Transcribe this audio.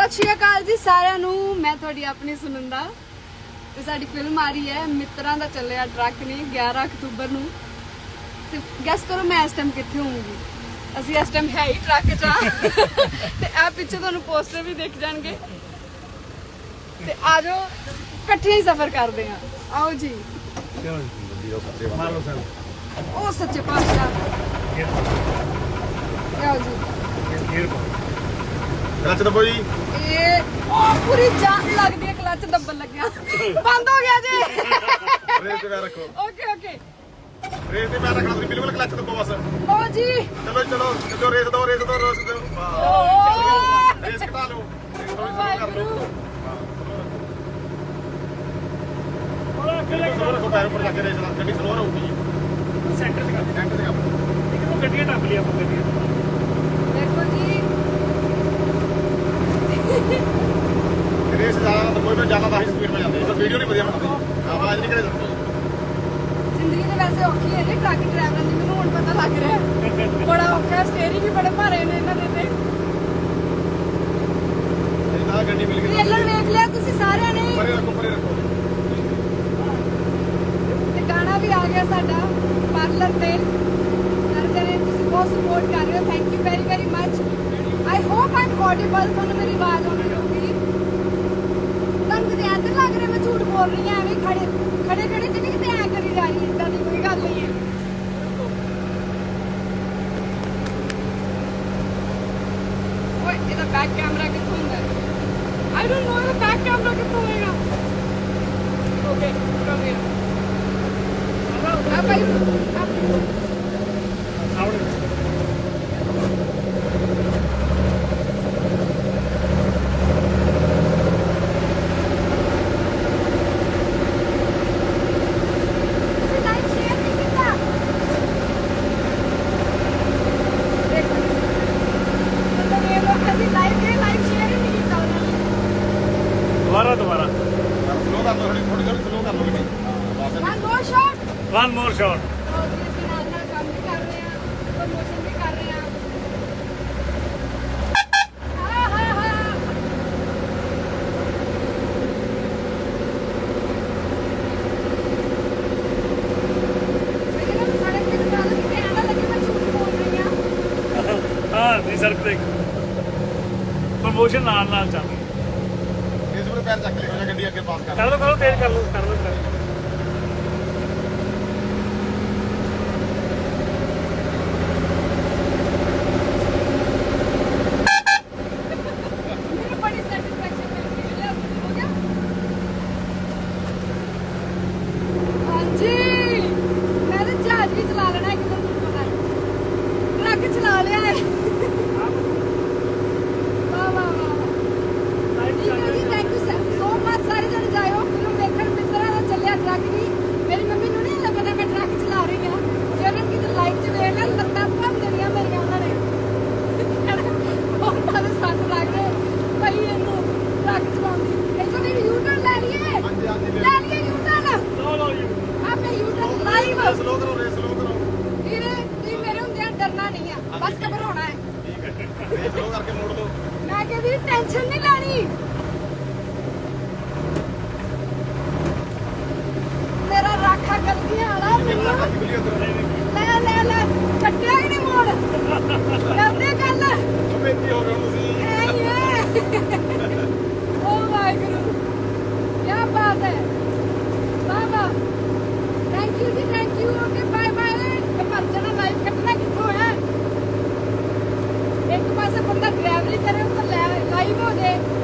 ਸਤਿ ਸ਼੍ਰੀ ਅਕਾਲ ਜੀ ਸਾਰਿਆਂ ਨੂੰ। ਮੈਂ ਤੁਹਾਡੀ ਆਪਣੀ ਸੁਨੰਦਾ ਤੇ ਸਾਡੀ ਫਿਲਮ ਆ ਰਹੀ ਹੈ ਮਿੱਤਰਾਂ ਦਾ ਚੱਲਿਆ ਟਰੱਕ ਨੇ 11 ਅਕਤੂਬਰ ਨੂੰ। ਤੇ ਗੈਸ ਕਰੋ ਮੈਂ ਇਸ ਟਾਈਮ ਕਿੱਥੇ ਹੋਊਂਗੀ? ਅਸੀਂ ਇਸ ਟਾਈਮ ਹੈ ਹੀ ਟਰੱਕ 'ਚ ਆ। ਤੇ ਆ ਪਿੱਛੇ ਤੁਹਾਨੂੰ ਪੋਸਟਰ ਵੀ ਦਿਖ ਜਾਣਗੇ। ਤੇ ਆ ਜਾਓ ਇਕੱਠੇ ਹੀ ਸਫ਼ਰ ਕਰਦੇ ਆ ਆਓ ਜੀ। ਮਾਰ ਲਓ ਸਰ। ਉਹ ਸੱਚੇ ਪਾਤਸ਼ਾਹ। ਆਓ ਜੀ। ਗੇਰ ਪਾਓ। ਕੱਚ ਦੱਬੋ ਜੀ। ਇਹ ਉਹ ਪੂਰੀ ਜਾਨ ਲੱਗਦੀ ਹੈ ਕਲੱਚ ਦੱਬਣ ਲੱਗਿਆ। ਬੰਦ ਹੋ ਗਿਆ ਜੀ। ਰੇਸ ਤੇ ਪੈਰ ਰੱਖੋ। Okay okay. ਰੇਸ ਤੇ ਪੈਰ ਰੱਖਣਾ ਤੁਸੀਂ ਬਿਲਕੁਲ ਕਲੱਚ ਦੱਬੋ ਬਸ। ਓ ਜੀ। ਚਲੋ ਚਲੋ। ਚਲੋ ਰੇਸ ਦੋ ਰੇਸ ਦੋ ਰੇਸ ਦੋ। ਵਾਹ। ਰੇਸ ਘਟਾ ਲਓ। ਥੋੜੀ ਸਲੋ ਕਰ ਲਓ। ਪੈਰ ਉੱਪਰ ਰੱਖ ਕੇ ਰੇਸ ਨਾਲ। ਗੱਡੀ ਸਲੋ ਰਹੂਗੀ ਜੀ। ਸੈਂਟਰ ਤੇ ਕਰ ਐਂਡ ਤੇ ਕਰ ਗੱਡੀਆਂ ਟੱਪ ਲਿਆ ਆਪਾਂ ਗੱਡੀਆਂ ਦੇਖੋ ਜੀ ਰੇਸ ਜ਼ਿਆਦਾ ਨਾ ਦੱਬੋ ਇਹ ਜ਼ਿਆਦਾ ਤਾਂ ਹੀ ਸਪੀਡ में ਜਾਂਦੇ ਪਰ ਵੀਡੀਓ ਨਹੀਂ ਵਧੀਆ ਕਰੇ ਦੱਬੋ ਜ਼ਿੰਦਗੀ ਦੇ ਵੈਸੇ ਔਖੀ ਹੈ ਜੀ ਟਰੱਕ ਡਰਾਈਵਰਾਂ ਦੀ ਮੈਨੂੰ ਹੁਣ ਪਤਾ ਲੱਗ ਰਿਹਾ ਹੈ। ਬੜਾ ਔਖਾ ਹੈ ਸਟੀਅਰਿੰਗ ਵੀ ਬੜੇ ਭਾਰੇ ਨੇ ਇਹਨਾਂ ਦੇ ਤੇ। ਇਹ ਤਾਂ ਗੱਡੀ ਮਿਲ ਗਈ ਟ੍ਰੇਲਰ ਵੇਖ ਲਿਆ ਤੁਸੀਂ ਸਾਰਿਆਂ ਨੇ। ਪਰੇ ਰੱਖੋ ਪਰੇ ਰੱਖੋ। ਤੇ ਗਾਣਾ ਵੀ ਆ ਗਿਆ ਸਾਡਾ ਪਾਰਲਰ ਤੇ। ਸਾਰੇ ਜਣੇ ਤੁਸੀਂ ਬਹੁਤ ਸਪੋਰਟ ਕਰ ਰਹੇ ਹੋ thank you very very much I hope I'm audible ਤੁਹਾਨੂੰ ਮੇਰੀ ਆਵਾਜ਼ ਆਉਂਦੀ ਹੋਊਗੀ ਤੁਹਾਨੂੰ ਕਿਤੇ ਤਾਂ ਲੱਗ ਰਿਹਾ ਮੈਂ ਝੂਠ ਬੋਲ ਰਹੀ ਹਾਂ ਐਵੇਂ ਖੜੇ। ਖੜੇ ਖੜੇ ਤੇ ਕਿਤੇ ਐਂ ਕਰੀ ਜਾ ਇਦਾਂ ਦੀ ਕੋਈ ਗੱਲ ਨਹੀਂ ਹੈ। ਓਏ, ਇਹਦਾ ਬੈਕ ਕੈਮਰਾ ਕਿੱਥੋਂ ਹੁੰਦਾ ਆਈ ਡੋਨਟ ਨੋ ਇਹਦਾ ਬੈਕ ਕੈਮਰਾ ਕਿੱਥੋਂ ਹੋਏਗਾ? ਓਕੇ ਫਰਮ ਹੇਅਰ ਆ, ਭਾਈ, ਆ ਸਾਊਂਡ ਤੁਸੀਂ ਲਾਈਕ ਸ਼ੇਅਰ ਨਹੀਂ ਕੀਤਾ ਦੇਖੋ ਮਤਲਬ ਇਹ ਲੋਕ ਅਸੀਂ ਲਾਈਕ ਦੇ ਲਾਈਕ ਸ਼ੇਅਰ ਹੀ ਨਹੀਂ ਕੀਤਾ ਉਹਨਾਂ ਨੇ ਦੁਬਾਰਾ ਦੁਬਾਰਾ ਸਲੋ ਕਰ ਲਓ ਥੋੜੀ ਥੋੜੀ ਥੋੜੀ ਸਲੋ ਕਰ ਲਓ ਗੱਡੀ ਹਾਂ, ਬਸ one more shot one more shot ਅਸੀਂ ਨਾਲ ਨਾਲ ਕੰਮ ਵੀ ਕਰ ਰਹੇ ਹਾਂ ਪ੍ਰਮੋਸ਼ਨ ਵੀ ਕਰ ਰਹੇ ਹਾਂ ਹਾਂ। ਹਾਂ ਹਾਂ ਇਹਨਾਂ ਨੂੰ ਸੜਕ ਤੇ ਬਣਾ ਲਓ ਕਿ ਐਂ ਨਾ ਲੱਗੇ ਮੈਂ ਝੂਠ ਬੋਲ ਰਹੀ ਹਾਂ ਹਾਂ ਨਹੀਂ ਸੜਕ ਤੇ। ਪ੍ਰਮੋਸ਼ਨ ਨਾਲ ਨਾਲ ਚੱਲ ਪੈਰ ਚੱਕ ਲਿਓ ਗੱਡੀ ਅੱਗੇ ਪਾਸ ਕਰ ਕਰ ਲਓ ਤੇਜ਼ ਕਰ ਲਓ ਕਰ ਲਓ ਕਰ ਲਓ। ਮੈਨੂੰ ਬੜੀ ਸੈਟੀਸਫੈਕਸ਼ਨ ਮਿਲਦੀ ਹੈ ਲਿਆ ਹੋ ਗਿਆ ਹਾਂਜੀ ਮੈਂ ਤਾਂ ਜਹਾਜ਼ ਵੀ ਚਲਾ ਲੈਣਾ ਇੱਕ ਦਿਨ ਤੁਹਾਨੂੰ ਪਤਾ ਹੈ ਟਰੱਕ ਚਲਾ ਲਿਆ ਹੈ ਵਾਹ ਵਾਹ ਵਾਹ ਠੀਕ ਹੈ ਜੀ ਥੈਂਕ ਯੂ ਸੋ ਮਚ ਸਾਰੇ ਜਣੇ ਜਾਇਓ ਫਿਲਮ ਦੇਖਣ ਮਿੱਤਰਾਂ ਦਾ ਚੱਲਿਆ ਟਰੱਕ ਦੀ ਮੇਰੀ ਮੰਮੀ ਨੂੰ ਨਹੀਂ ਲੱਗਦਾ ਮੈਂ ਟਰੱਕ ਚਲਾ ਰਹੀ ਹਾਂ ਜੇ ਉਹਨਾਂ ਨੂੰ ਕਿਤੇ ਲਾਈਟ 'ਚ ਵੇਖ ਲਿਆ ਲੱਤਾਂ ਭੰਨ ਦੇਣੀਆਂ ਮੇਰੀਆਂ ਉਹਨਾਂ ਨੇ ਉਹਨਾਂ ਦੇ ਸੰਗ ਲੱਗ ਗਏ ਭਈ ਇਹਨੂੰ ਟਰੱਕ ਚਲਾਉਂਦੀ ਇੱਥੋਂ ਮੇਰੀ ਯੂ ਟਰਨ ਲੈ ਲਈਏ ਹਾਂਜੀ ਹਾਂਜੀ ਲੈ ਲਈਏ ਯੂ ਟਰਨ ਲਓ ਲਓ ਜੀ ਆਪੇ ਯੂ ਟਰਨ ਲਾਈਵ ਸਲੋ ਕਰੋ ਰੇਸ ਸਲੋ ਕਰੋ ਵੀਰੇ ਤੁਸੀਂ ਮੇਰੇ ਹੁੰਦਿਆਂ ਡਰਨਾ ਨਹੀਂ ਆ। ਬਸ ਘਬਰਾਉਣਾ ਹੈ। ਰੇਸ ਸਲੋ ਕਰਕੇ ਮੋੜ ਦਿਓ ਮੈਂ ਕਹਿੰਦੀ ਟੈਨਸ਼ਨ ਨਹੀਂ ਲੈਣੀ। ਮੇਰਾ ਰਾਖਾ ਗਲਤੀਆਂ ਵਾਲਾ ਕਿੰਨਾ ਮੈਨੂੰ ਟੱਕ ਮਿਲੀ ਉਧਰ? ਲੈ ਲੈ ਲੈ ਕੱਟਿਆ ਹੀ ਨਹੀਂ ਮੋੜ। ਕਰਦੇ ਗੱਲ ਬੇਤੀ ਹੋ ਗਏ ਹੁਣ ਤੁਸੀਂ। ਐ ਹੀ ਹੈ। ਬਿਜਲੀ ਕਰੇ ਉਹ ਤਾਂ ਹੋ ਜੇ